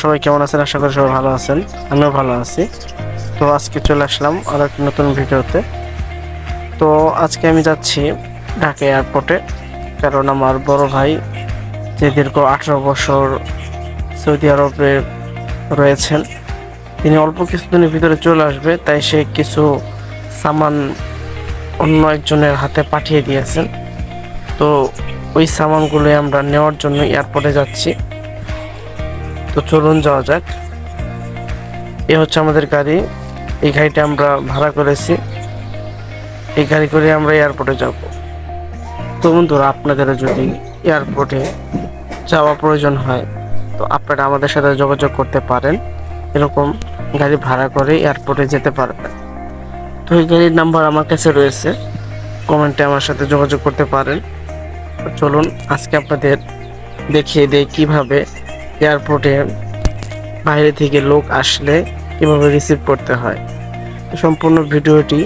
সবাই কেমন আছেন? আশা করি সবাই ভালো আছেন। আমিও ভালো আছি। তো আজকে চলে আসলাম আর এক নতুন ভিডিওতে। তো আজকে আমি যাচ্ছি ঢাকা এয়ারপোর্টে, কারণ আমার বড় ভাই যে দীর্ঘ আঠেরো বছর সৌদি আরবে রয়েছেন, তিনি অল্প কিছুদিনের ভিতরে চলে আসবে, তাই সে কিছু সামান অন্য একজনের হাতে পাঠিয়ে দিয়েছেন। তো ওই সামানগুলো আমরা নেওয়ার জন্য এয়ারপোর্টে যাচ্ছি। তো চলুন যাওয়া যাক। এ হচ্ছে আমাদের গাড়ি। এই গাড়িটা আমরা ভাড়া করেছি। এই গাড়ি করে আমরা এয়ারপোর্টে যাব। তো বন্ধুরা, আপনাদের যদি এয়ারপোর্টে যাওয়া প্রয়োজন হয়, তো আপনারা আমাদের সাথে যোগাযোগ করতে পারেন। এরকম গাড়ি ভাড়া করে এয়ারপোর্টে যেতে পারবেন। তো এই গাড়ির নাম্বার আমার কাছে রয়েছে। কমেন্টে আমার সাথে যোগাযোগ করতে পারেন। চলুন, আজকে আপনাদের দেখিয়ে দেয় কীভাবে এয়ারপোর্টে বাইরে থেকে লোক আসলে কীভাবে রিসিভ করতে হয়। সম্পূর্ণ ভিডিওটি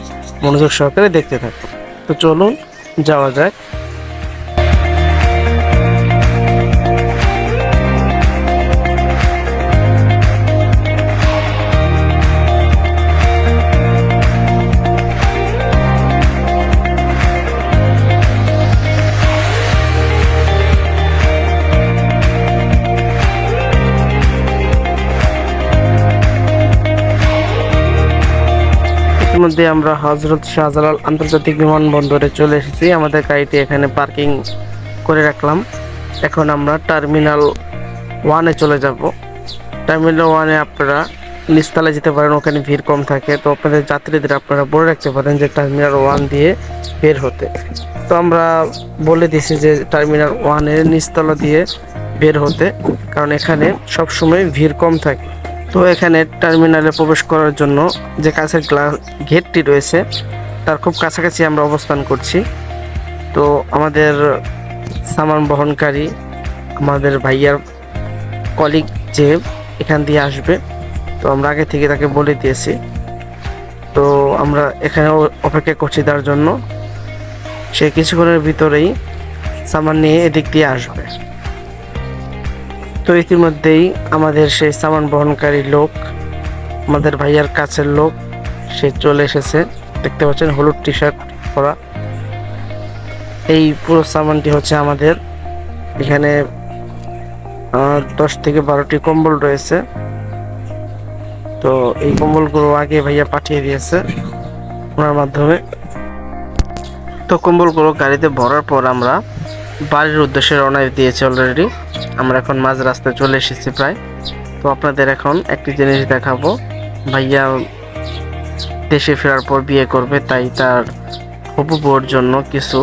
মনোযোগ সহকারে দেখতে থাকুন। তো চলুন যাওয়া যাক। ইতিমধ্যে আমরা হজরত শাহজালাল আন্তর্জাতিক বিমানবন্দরে চলে এসেছি। আমাদের গাড়িটি এখানে পার্কিং করে রাখলাম। এখন আমরা টার্মিনাল ওয়ানে চলে যাব। টার্মিনাল ওয়ানে আপনারা নিচতলায় যেতে পারেন, ওখানে ভিড় কম থাকে। তো আপনাদের যাত্রীদের আপনারা বলে রাখতে পারেন যে টার্মিনাল ওয়ান দিয়ে বের হতে। তো আমরা বলে দিছি যে টার্মিনাল ওয়ানের নিচতলা দিয়ে বের হতে, কারণ এখানে সবসময় ভিড় কম থাকে। তো এখানে টার্মিনালে প্রবেশ করার জন্য যে কাছের গ্লাস গেটটি রয়েছে, তার খুব কাছাকাছি আমরা অবস্থান করছি। তো আমাদের সামান বহনকারী, আমাদের ভাইয়ার কলিগ যে এখান দিয়ে আসবে, তো আমরা আগে থেকে তাকে বলে দিয়েছি। তো আমরা এখানে অপেক্ষা করছি তার জন্য। সে কিছুক্ষণের ভিতরেই সামান নিয়ে এদিক দিয়ে আসবে। তো ইতিমধ্যেই আমাদের সেই সামান বহনকারী লোক, আমাদের ভাইয়ার কাছের লোক, সে চলে এসেছে। দেখতে পাচ্ছেন, হলুদ টি শার্ট পরা। এই পুরো সামানটি হচ্ছে আমাদের। এখানে দশ থেকে বারোটি কম্বল রয়েছে। তো এই কম্বলগুলো আগে ভাইয়া পাঠিয়ে দিয়েছে ওনার মাধ্যমে। তো কম্বলগুলো গাড়িতে ভরার পর আমরা বাড়ির উদ্দেশ্যে রওনা দিয়েছি অলরেডি আমরা এখন মাঝ রাস্তায় চলে এসেছি প্রায়। তো আপনাদের এখন একটি জিনিস দেখাবো। ভাইয়া দেশে ফেরার পর বিয়ে করবে, তাই তার হবু বউর জন্য কিছু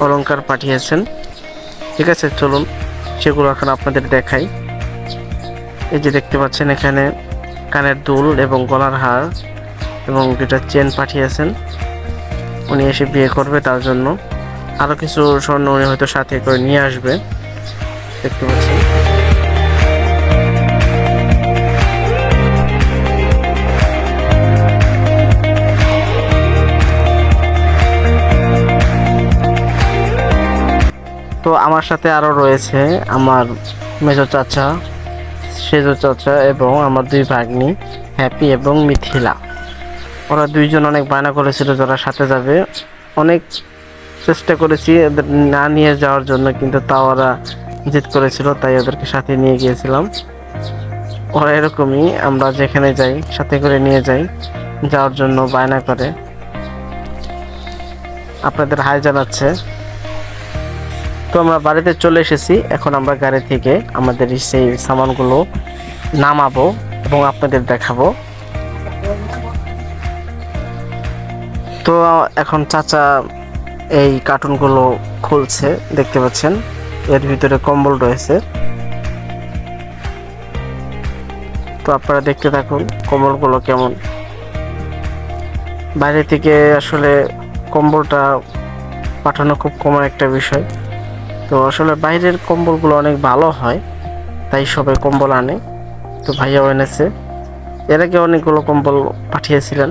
অলংকার পাঠিয়েছেন। ঠিক আছে, চলুন, সেগুলো এখন আপনাদের দেখাই। এই যে দেখতে পাচ্ছেন, এখানে কানের দুল এবং গলার হার এবং দুটা চেন পাঠিয়েছেন। উনি এসে বিয়ে করবে তার জন্য। আরও কিছু স্বর্ণ উনি হয়তো সাথে করে নিয়ে আসবে। দেখতে পাচ্ছেন তো আমার সাথে আরও রয়েছে আমার মেজো চাচা, সেজো চাচা এবং আমার দুই ভাগ্নি, হ্যাপি এবং মিথিলা। ওরা দুইজন অনেক বায়না করেছিল যারা সাথে যাবে। অনেক চেষ্টা করেছি না নিয়ে যাওয়ার জন্য, কিন্তু তাও ওরা জিদ করেছিল, তাই ওদেরকে সাথে নিয়ে গিয়েছিলাম। ওরা এরকমই, আমরা যেখানে যাই, সাথে করে নিয়ে যাই, যাওয়ার জন্য বায়না করে। আপনাদের হাই জানাচ্ছে। তো আমরা বাড়িতে চলে এসেছি, এখন আমরা গাড়ি থেকে আমাদের সেই সামানগুলো নামাবো এবং আপনাদের দেখাবো। তো এখন চাচা এই কার্টুনগুলো খুলছে, দেখতে পাচ্ছেন। এর ভিতরে কম্বল রয়েছে। তো আপনারা দেখতে থাকুন কম্বলগুলো কেমন। বাইরে থেকে আসলে কম্বলটা পাঠানো খুব কমন একটা বিষয়। তো আসলে বাইরের কম্বলগুলো অনেক ভালো হয়, তাই সবাই কম্বল আনে। তো ভাইয়াও এনেছে এর আগে অনেকগুলো কম্বল পাঠিয়েছিলেন।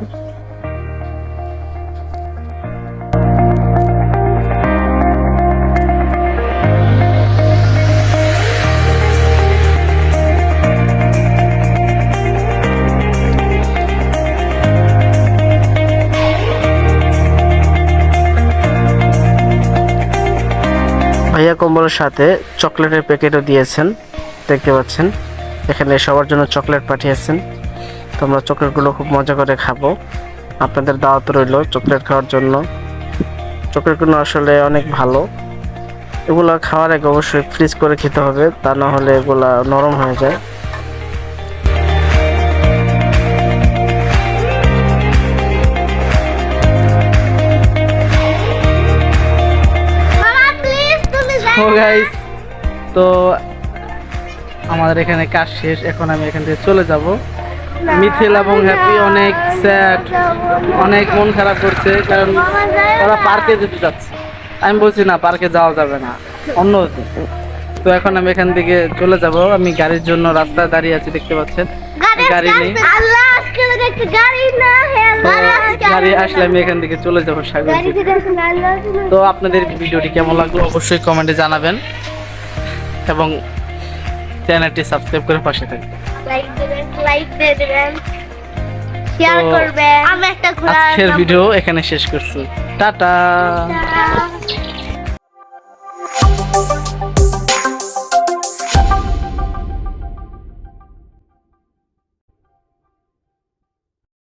ভাইয়া কম্বলের সাথে চকলেটের প্যাকেটও দিয়েছেন। দেখতে পাচ্ছেন, এখানে সবার জন্য চকলেট পাঠিয়েছেন। তো আমরা চকলেটগুলো খুব মজা করে খাব। আপনাদের দাওয়াত রইল চকলেট খাওয়ার জন্য। চকলেটগুলো আসলে অনেক ভালো। এগুলো খাওয়ার আগে অবশ্যই ফ্রিজ করে খেতে হবে, তা না হলে এগুলা নরম হয়ে যায়। গাইস তো আমাদের এখানে কাজ শেষ। এখন আমি এখান থেকে চলে যাব। মিথিল এবং হ্যাপি অনেক স্যাড অনেক মন খারাপ করছে কারণ ওরা পার্কে যেতে যাচ্ছে। আমি বলছি না পার্কে যাওয়া যাবে না। অন্য। তো এখন আমি এখান থেকে চলে যাব। আমি গাড়ির জন্য রাস্তায় দাঁড়িয়ে আছি দেখতে পাচ্ছেন। গাড়ি নেই। গাড়ি না হ্যাঁ আসলে আমি এখান থেকে চলে যাব সাগর তো আপনাদের ভিডিওটি কেমন লাগল অবশ্যই কমেন্টে জানাবেন এবং চ্যানেলটি সাবস্ক্রাইব করে পাশে থাকবেন। লাইক দিয়ে দেবেন শেয়ার করবেন। আমি একটা ঘোড়া আজকের ভিডিও এখানে শেষ করছি। টাটা।